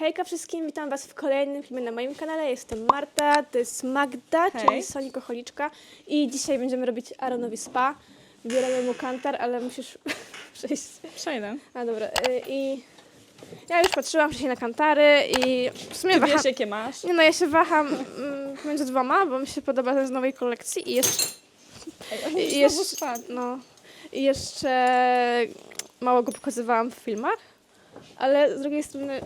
Hejka wszystkim, witam Was w kolejnym filmie na moim kanale. Jestem Marta, to jest Magda, Hej. czyli Sonikocholiczka i dzisiaj będziemy robić Aaronowi spa. Wybieramy mu kantar, ale musisz przejść. Przejdę. A dobra, y, i ja już patrzyłam wcześniej na kantary i w sumie Ty waham. wiesz, jakie masz? Nie no, ja się waham mm, między dwoma, bo mi się podoba ten z nowej kolekcji i jeszcze, i jeszcze, no, i jeszcze mało go pokazywałam w filmach, ale z drugiej strony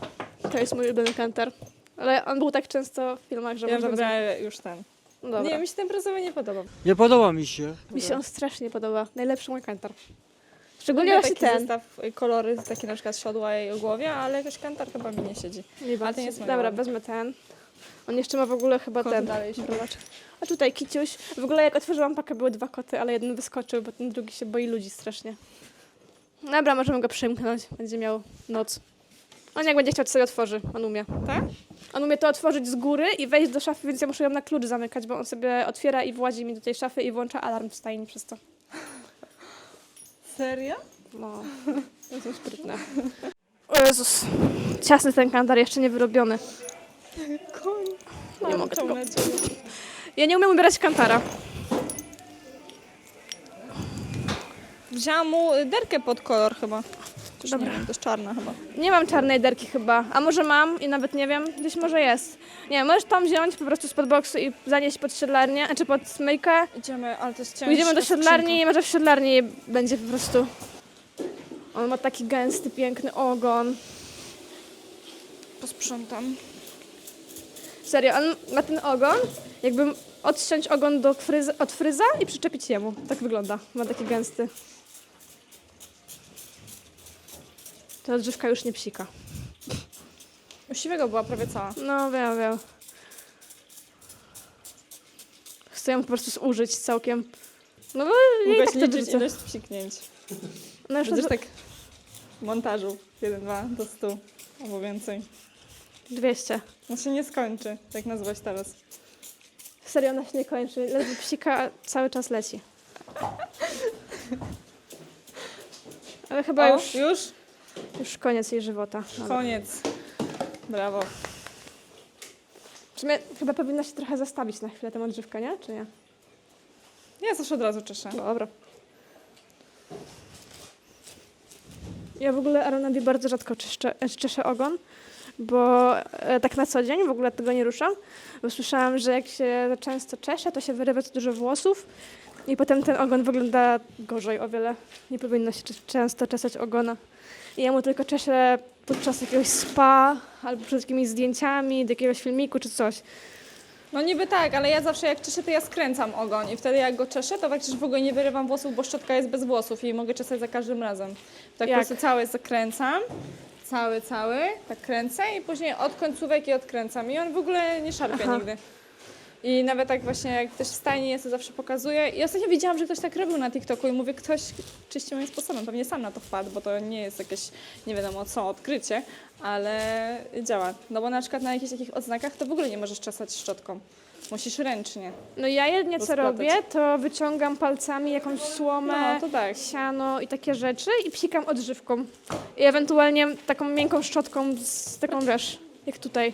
to jest mój ulubiony kantar. Ale on był tak często w filmach, że Ja może wybrałem już ten. No dobra. Nie, mi się ten prezowy nie podoba. Nie podoba mi się. Mi się on strasznie podoba. Najlepszy mój kantar. Szczególnie Lubię właśnie taki ten. zestaw y, kolory, takie na przykład siodła i o głowie, ale jakoś kantar chyba mi nie siedzi. Nie Ale ten jest Dobra, ładny. wezmę ten. On jeszcze ma w ogóle chyba Kot ten. dalej się. A tutaj kiciuś. W ogóle jak otworzyłam pakę były dwa koty, ale jeden wyskoczył, bo ten drugi się boi ludzi strasznie. Dobra, możemy go przymknąć. Będzie miał noc. On jak będzie chciał, to sobie otworzy. On umie. Tak? On umie to otworzyć z góry i wejść do szafy, więc ja muszę ją na klucz zamykać, bo on sobie otwiera i włazi mi do tej szafy i włącza alarm w stajni przez to. Serio? No, to jest sprytne. O Jezus. Ciasny ten kantar, jeszcze nie wyrobiony. Koń. Nie mogę tego. Ja nie umiem ubierać kantara. Wzięłam mu y, derkę pod kolor chyba. Też Dobra. Nie wiem, to jest czarna chyba. Nie mam czarnej derki chyba, a może mam i nawet nie wiem, gdzieś może jest. Nie, możesz tam wziąć po prostu spod boksu i zanieść pod siedlarnię, czy pod myjkę. Idziemy, ale to jest ciężko. Pójdziemy do siedlarni i może w siedlarni będzie po prostu... On ma taki gęsty, piękny ogon. Posprzątam. Serio, on ma ten ogon, jakbym odciąć ogon do fryz od fryza i przyczepić jemu. Tak wygląda, ma taki gęsty. Ta odżywka już nie psika. U siwego była prawie cała. No wiem, wiem. Chcę ją po prostu zużyć całkiem. No bo jej Mogłaś tak to liczyć ilość psiknięć. No już Będziesz tak... tak w montażu 1, 2 do 100 albo więcej. 200. On się nie skończy, tak nazwać teraz. Serio, ona się nie kończy. Ledwo psika, a cały czas leci. Ale chyba O, już, już? Już koniec jej żywota. Koniec. Brawo. W sumie chyba powinna się trochę zastawić na chwilę tę odżywkę, nie? Czy nie? Ja zawsze od razu czeszę. Dobra. Ja w ogóle Aaronowi bardzo rzadko czyszczę, czeszę ogon, bo e, tak na co dzień w ogóle tego nie ruszam, bo słyszałam, że jak się za często czesze, to się wyrywa dużo włosów i potem ten ogon wygląda gorzej o wiele. Nie powinno się cze- często czesać ogona. I ja mu tylko czeszę podczas jakiegoś spa albo przed jakimiś zdjęciami, do jakiegoś filmiku czy coś. No niby tak, ale ja zawsze jak czeszę, to ja skręcam ogon i wtedy jak go czeszę, to faktycznie w ogóle nie wyrywam włosów, bo szczotka jest bez włosów i mogę czesać za każdym razem. Tak Jak? po prostu cały zakręcam, cały, cały, tak kręcę i później od końcówek i odkręcam i on w ogóle nie szarpie Aha. nigdy. I nawet tak właśnie jak też w stajni jest, to zawsze pokazuję. I ostatnio widziałam, że ktoś tak robił na TikToku i mówię, ktoś czyści moim sposobem. Pewnie sam na to wpadł, bo to nie jest jakieś nie wiadomo co odkrycie, ale działa. No bo na przykład na jakichś takich odznakach to w ogóle nie możesz czesać szczotką. Musisz ręcznie. No ja jedynie co Rozplatać. robię, to wyciągam palcami jakąś słomę, No, to tak. siano i takie rzeczy i psikam odżywką. I ewentualnie taką miękką szczotką z taką, wiesz, jak tutaj.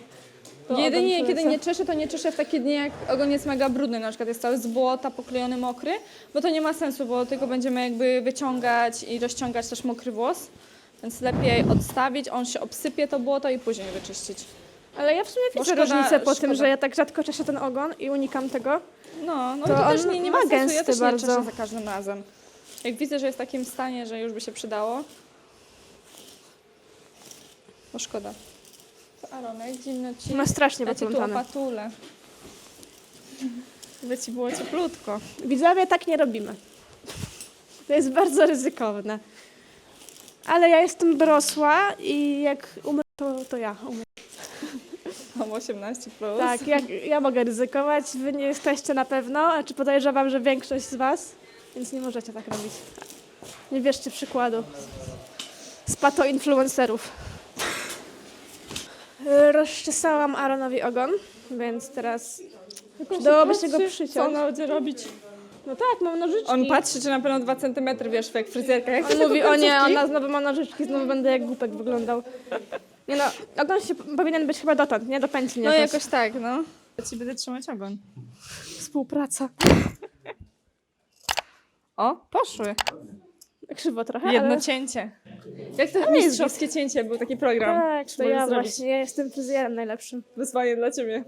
To Jedynie kiedy nie czeszę, to nie czeszę w takie dni, jak ogon jest mega brudny, na przykład jest cały z błota, poklejony, mokry, bo to nie ma sensu, bo tylko będziemy jakby wyciągać i rozciągać też mokry włos, więc lepiej odstawić, on się obsypie to błoto i później wyczyścić. Ale ja w sumie widzę szkoda- różnicę po tym, że ja tak rzadko czeszę ten ogon i unikam tego. No, no To to, on też nie, nie ma, ma sensu, ja gęsty też nie bardzo. czeszę za każdym razem. Jak widzę, że jest w takim stanie, że już by się przydało, to szkoda. Aronek, zimno ci. Ma strasznie Ja poplątane. opatulę. By ci było cieplutko. Widzowie, tak nie robimy. To jest bardzo ryzykowne. Ale ja jestem dorosła i jak umrę, to, to ja umrę. Mam 18 plus. Tak, ja, ja mogę ryzykować, wy nie jesteście na pewno, a czy podejrzewam, że większość z was, więc nie możecie tak robić. Nie bierzcie przykładu z pato influencerów. Rozczesałam Aaronowi ogon, więc teraz przydałoby się go Co przyciąć. ona będzie robić? No tak, mam nożyczki. On patrzy, czy na pewno 2 cm, wiesz, jak fryzjerka. Jak On tylko mówi, o nie, końcówki. ona znowu ma nożyczki, znowu będę jak głupek wyglądał. Nie no, ogon się powinien być chyba dotąd, nie do pętli No jakoś. tak, no. Ja ci będę trzymać ogon. Współpraca. O, poszły. Krzywo troche, Jedno ale... cięcie. Jak to Ale jest mistrzowskie cięcie, był taki program. Tak, to Możesz ja zrobić. właśnie, ja jestem fryzjerem najlepszym. Wyzwanie dla ciebie.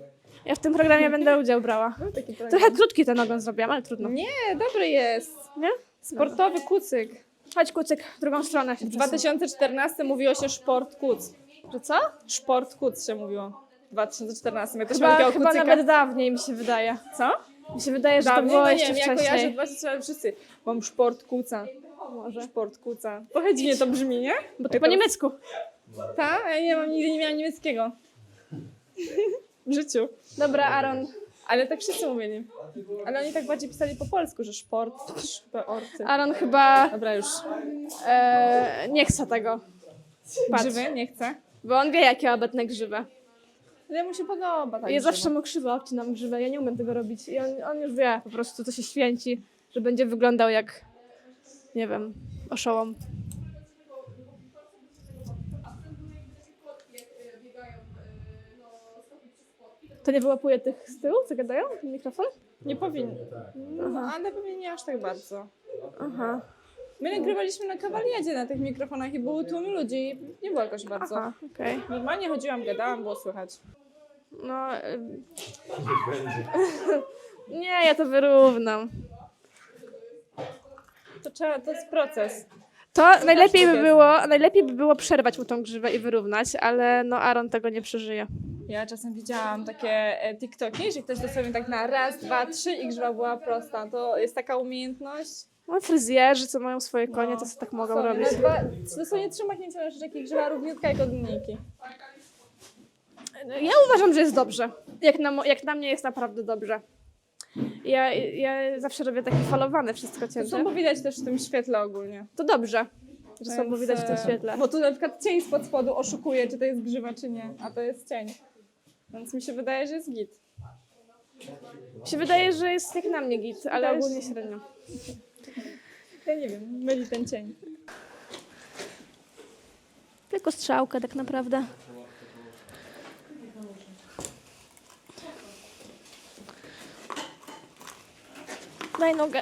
Ja w tym programie będę udział brała. Był taki program. Trochę krótki ten ogon zrobiłam, ale trudno. Nie, dobry jest. Nie? Sportowy kucyk. Chodź kucyk, w drugą stronę się W 2014 mówiło się sport kuc. Że co? Sport kuc się mówiło. W 2014. Ja też Chyba, takiego chyba kucyka. nawet dawniej mi się wydaje. Co? Mi się wydaje, że Dawniej? to było no jeszcze nie wiem, ja kojarzę wcześniej. 2014 wszyscy. Mam sport kuca. Może. Sport kuca. Trochę dziwnie to brzmi, nie? Bo to po niemiecku. Tak? Ja nie mam, nigdy nie miałam niemieckiego. w życiu. Dobra, Aaron. Ale tak wszyscy mówili. Ale oni tak bardziej pisali po polsku, że sport, sporty. Aaron chyba Dobra, już. e, nie chce tego. Patrz. Grzywy? Nie chcę. Bo on wie, jakie ja obetnę grzywe. Ale mu się podoba. Tak ja grzywy. zawsze mu krzywo obcinam grzywe, ja nie umiem tego robić. I on, on już wie po prostu, co się święci, że będzie wyglądał jak, nie wiem, oszołom. To nie wyłapuje tych z tyłu, co gadają? Ten mikrofon? Nie powinien. No, ale pewnie nie aż tak bardzo. Aha, My nagrywaliśmy na kawaliadzie na tych mikrofonach i były tłumy ludzi i nie było jakoś bardzo. aha, okej. Normalnie chodziłam, gadałam, było słychać. No... ym. nie, ja to wyrównam. To trzeba, to jest proces. To najlepiej by było, najlepiej by było przerwać mu tą grzywę i wyrównać, ale no Aaron tego nie przeżyje. Ja czasem widziałam takie e, TikToki, że ktoś dosłownie tak na raz, dwa, trzy i grzyba była prosta. To jest taka umiejętność. No fryzjerzy, co mają swoje konie, No. to sobie tak mogą Sorry, robić. Na dwa, dosłownie trzy machnięcia na rzeki grzyba równiutka jak od linijki. Ja uważam, że jest dobrze. Jak na, mo- jak na mnie jest naprawdę dobrze. Ja, ja zawsze robię takie falowane wszystko To cięte. słabo widać też w tym świetle ogólnie. To dobrze, że słabo Więc, widać w tym e, świetle. Bo tu na przykład cień spod spodu oszukuje, czy to jest grzyba, czy nie, a to jest cień. Więc mi się wydaje, że jest git. Mi się wydaje, że jest jak na mnie git, ale ogólnie średnio. Ja nie wiem, myli ten cień. Tylko strzałkę tak naprawdę. Daj nogę.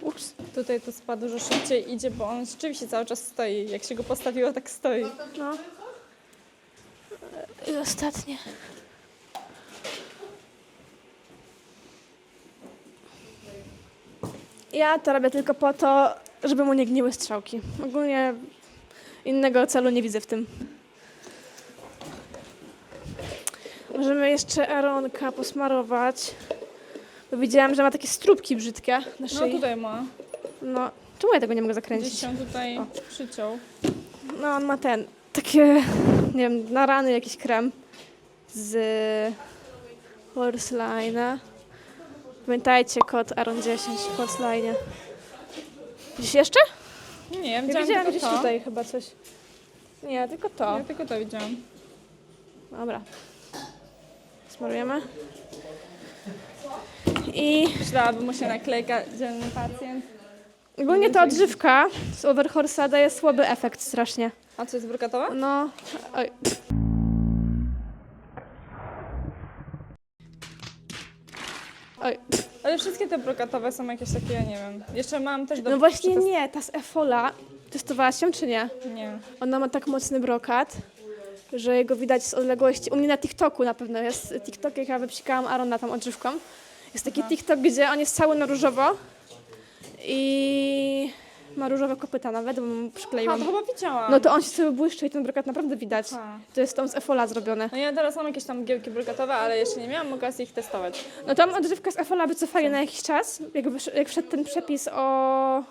Ups. Tutaj to spa dużo szybciej idzie, bo on rzeczywiście cały czas stoi. Jak się go postawiło, tak stoi. No. I ostatnie. Ja to robię tylko po to, żeby mu nie gniły strzałki. Ogólnie innego celu nie widzę w tym. Możemy jeszcze Aronka posmarować. Bo widziałam, że ma takie stróbki brzydkie na No szyi. tutaj ma. No, czemu ja tego nie mogę Gdzieś zakręcić? się tutaj O. przyciął. No, on ma ten, takie, nie wiem, na rany jakiś krem z Horseline. Pamiętajcie, kod Aaron10 w Horseline. Gdzieś jeszcze? Nie, ja Ja widziałam widziałam tylko gdzieś to. tutaj chyba coś. Nie, tylko to. Ja tylko to widziałam. Dobra. Smarujemy. I Przydałaby mu się naklejka dzielny pacjent. ogólnie ta odżywka z Overhorse'a daje słaby efekt strasznie. A co jest brokatowa? No, oj. Oj, Ale wszystkie te brokatowe są jakieś takie, nie wiem. Jeszcze mam też do no właśnie nie, ta z Efola, testowałaś się czy nie? Nie. Ona ma tak mocny brokat, że jego widać z odległości. U mnie na TikToku na pewno jest TikTok, jak ja wypsikałam Arona tam odżywką. Jest taki Aha. TikTok, gdzie on jest cały na różowo i ma różowe kopyta nawet, bo mu A, przykleiłam. to chyba widziałam. No to on się cały błyszczy i ten brokat naprawdę widać. A. To jest tą z Efola zrobione. No ja teraz mam jakieś tam giełki brokatowe, ale jeszcze nie miałam okazji ich testować. No tam odżywkę z Efola wycofali na jakiś czas, jak, wysz, jak wszedł ten przepis o,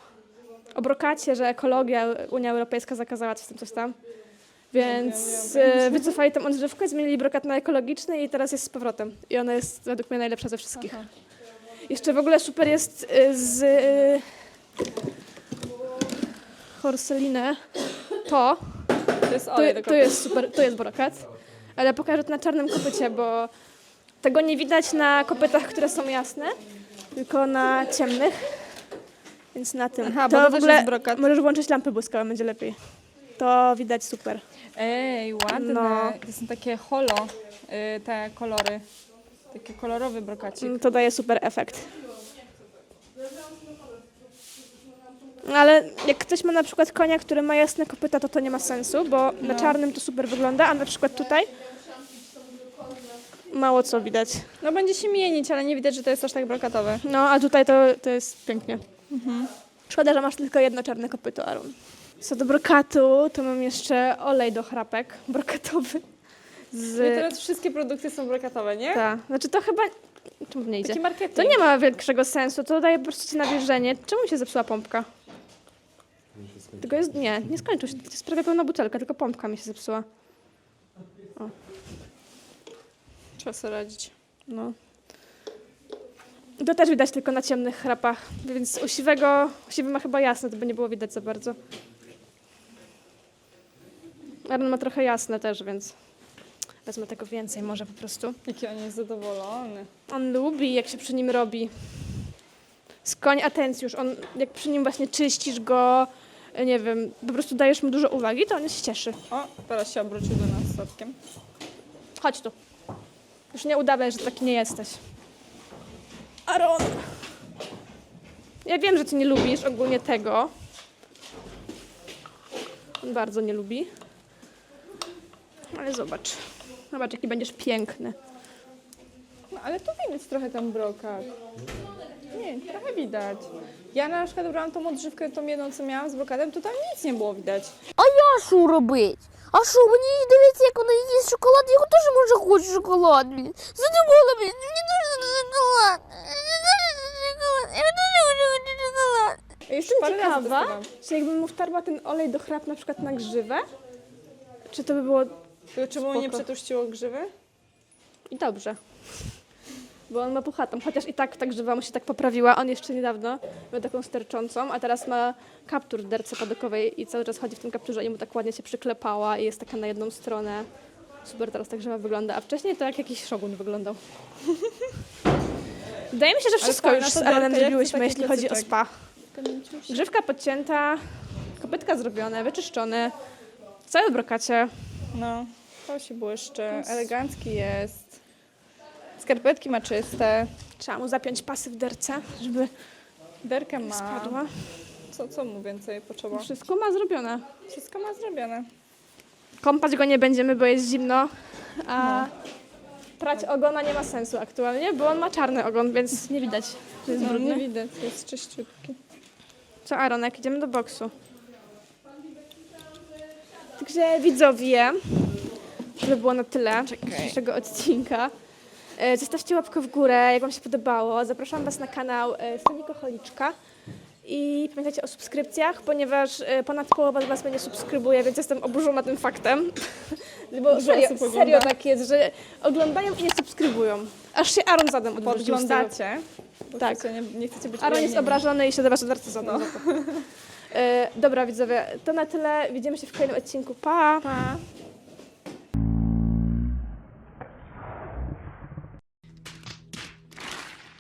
o brokacie, że ekologia, Unia Europejska zakazała coś tam, coś tam. Więc e, wycofali tą odżywkę, zmienili brokat na ekologiczny i teraz jest z powrotem. I ona jest według mnie najlepsza ze wszystkich. Aha. Jeszcze w ogóle super jest e, z e, Horseline to, To jest to, olej do to jest super, to jest brokat. Ale pokażę to na czarnym kopycie, bo tego nie widać na kopytach, które są jasne, tylko na ciemnych. Więc na tym. Aha, bo to w też ogóle jest brokat. możesz włączyć lampy błyskowe, będzie lepiej. To widać super. Ej, ładne. No. To są takie holo, y, te kolory. Taki kolorowy brokacik. To daje super efekt. No, Ale jak ktoś ma na przykład konia, który ma jasne kopyta, to to nie ma sensu, bo na czarnym to super wygląda, a na przykład tutaj mało co widać. No będzie się mienić, ale nie widać, że to jest aż tak brokatowe. No, a tutaj to, to jest pięknie. Szkoda, że masz tylko jedno czarne kopyto, Arun. Co do brokatu, to mam jeszcze olej do chrapek brokatowy. Z... teraz wszystkie produkty są brokatowe, nie? Ta. Znaczy to chyba... Czemu nie idzie? Taki marketing. To nie ma większego sensu, to daje po prostu ci nawilżenie. Czemu się zepsuła pompka? Tylko jest, nie, nie skończył się. To jest prawie pełna butelka, tylko pompka mi się zepsuła. Trzeba sobie radzić. No. To też widać tylko na ciemnych chrapach, więc u siwego, u siwy ma chyba jasne, to by nie było widać za bardzo. Aaron ma trochę jasne też, więc wezmę tego więcej może po prostu. Jaki on jest zadowolony. On lubi, jak się przy nim robi. Skoń atencjusz. On, jak przy nim właśnie czyścisz go, nie wiem, po prostu dajesz mu dużo uwagi, to on się cieszy. O, teraz się obrócił do nas statkiem. Chodź tu. Już nie udawaj, że taki nie jesteś. Aaron! Ja wiem, że ty nie lubisz ogólnie tego. On bardzo nie lubi. Ale zobacz. Zobacz, jaki będziesz piękny. No ale tu widać trochę ten brokat. Nie, trochę widać. Ja na przykład brałam tą odżywkę, tą jedną, co miałam z brokatem, to tam nic nie było widać. А я що робить? А що, мені дивиться, як вона їсть шоколад, я теж може хочу шоколад, блін. Задумала, блін, мені дуже шоколад. Мені дуже шоколад. Я дуже хочу шоколад. Ja Już Jestem parę razy ciekawa, testowałam. czy jakbym mu wtarła ten olej do chrap na przykład na grzywę, czy to by było tylko Czy mu nie przetuściło grzywy? i dobrze. Bo on ma puchatą, chociaż i tak ta grzywa mu się tak poprawiła. On jeszcze niedawno miał taką sterczącą, a teraz ma kaptur w derce padokowej i cały czas chodzi w tym kapturze i mu tak ładnie się przyklepała i jest taka na jedną stronę. Super teraz ta grzywa wygląda, a wcześniej to jak jakiś szogun wyglądał. Wydaje mi się, że wszystko fajna już to z jak zrobiłyśmy, to jeśli chodzi o spa. Grzywka podcięta, kopytka zrobione, wyczyszczone, całe w brokacie. No, to się błyszczy. Elegancki jest. Skarpetki ma czyste. Trzeba mu zapiąć pasy w derce, żeby Derkę ma. spadła. Co, co mu więcej potrzeba? Wszystko ma zrobione. Wszystko ma zrobione. Kąpać go nie będziemy, bo jest zimno, a prać ogona nie ma sensu aktualnie, bo on ma czarny ogon, więc nie widać, że jest No, brudny. nie widać, jest czyściutki. Co Aaronek, idziemy do boksu. Także widzowie, to by było na tyle dzisiejszego odcinka. E, Zostawcie łapkę w górę, jak Wam się podobało. Zapraszam Was na kanał e. I pamiętajcie o subskrypcjach, ponieważ e, ponad połowa z Was mnie nie subskrybuje, więc jestem oburzona tym faktem. Bo serio, osób ogląda. serio tak jest, że oglądają i nie subskrybują. Aż się Aaron zadem odwrócił z tego. Podglądacie. Bo Tak. chcecie, nie, nie chcecie być Aaron jest obrażony i się do Was odwraca za No. to. E, dobra widzowie, to na tyle. Widzimy się w kolejnym odcinku. Pa! Pa.